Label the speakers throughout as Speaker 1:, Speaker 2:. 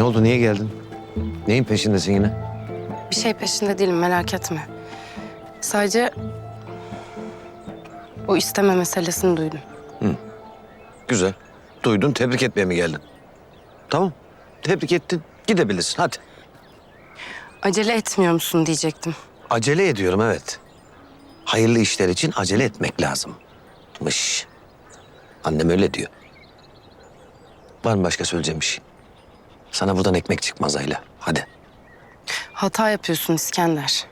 Speaker 1: Ne oldu niye geldin? Neyin peşindesin yine?
Speaker 2: Bir şey peşinde değilim merak etme. Sadece o isteme meselesini duydum.
Speaker 1: Güzel. Duydun tebrik etmeye mi geldin? Tamam. Tebrik ettin. Gidebilirsin hadi.
Speaker 2: Acele etmiyor musun diyecektim.
Speaker 1: Acele ediyorum evet. Hayırlı işler için acele etmek lazımmış. Annem öyle diyor. Var mı başka söyleyeceğim bir şey? Sana buradan ekmek çıkmaz Ayla. Hadi.
Speaker 2: Hata yapıyorsun İskender.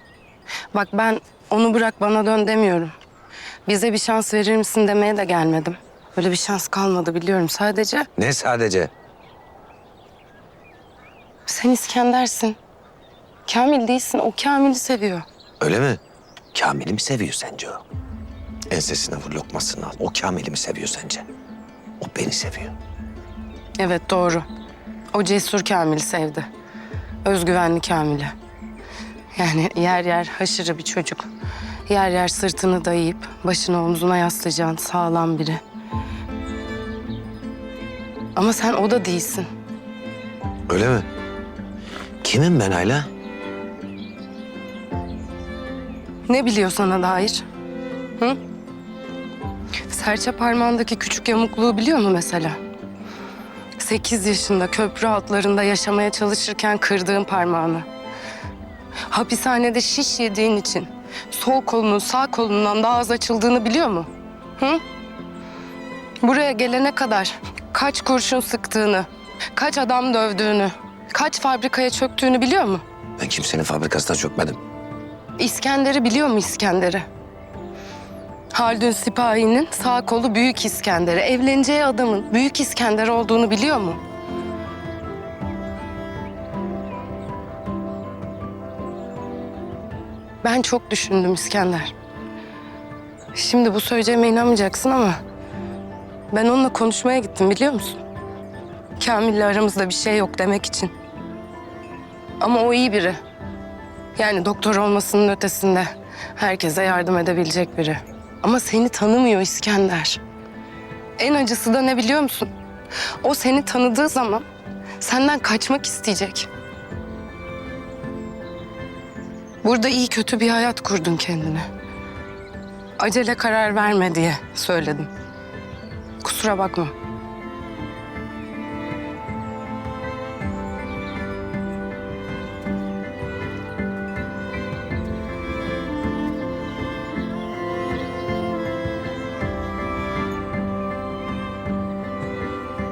Speaker 2: Bak ben onu bırak bana dön demiyorum. Bize bir şans verir misin demeye de gelmedim. Öyle bir şans kalmadı biliyorum. Sadece
Speaker 1: Ne sadece?
Speaker 2: sen İskender'sin. Kamil değilsin. O Kamil'i seviyor.
Speaker 1: Öyle mi? Kamil'i mi seviyor sence o? Ensesine vur lokmasını al. O Kamil'i mi seviyor sence? O beni seviyor.
Speaker 2: Evet doğru. O cesur Kamil'i sevdi. Özgüvenli Kamil'i. Yani yer yer haşırı bir çocuk. Yer yer sırtını dayayıp başını omzuna yaslayacağın sağlam biri. Ama sen o da değilsin.
Speaker 1: Öyle mi? Kimim ben Ayla?
Speaker 2: Ne biliyor sana dair? Hı? Serçe parmağındaki küçük yamukluğu biliyor mu mesela? Sekiz yaşında köprü altlarında yaşamaya çalışırken kırdığın parmağını. Hapishanede şiş yediğin için sol kolunun sağ kolundan daha az açıldığını biliyor mu? Hı? Buraya gelene kadar kaç kurşun sıktığını, kaç adam dövdüğünü, kaç fabrikaya çöktüğünü biliyor mu?
Speaker 1: Ben kimsenin fabrikasına çökmedim.
Speaker 2: İskender'i biliyor mu İskender'i? Haldun Sipahi'nin sağ kolu Büyük İskender'i, evleneceği adamın Büyük İskender olduğunu biliyor mu? Ben çok düşündüm İskender. Şimdi bu söyleyeceğime inanmayacaksın ama... ...ben onunla konuşmaya gittim biliyor musun? Kamil'le aramızda bir şey yok demek için. Ama o iyi biri. Yani doktor olmasının ötesinde herkese yardım edebilecek biri. Ama seni tanımıyor İskender. En acısı da ne biliyor musun? O seni tanıdığı zaman senden kaçmak isteyecek. Burada iyi kötü bir hayat kurdun kendine. Acele karar verme diye söyledim. Kusura bakma.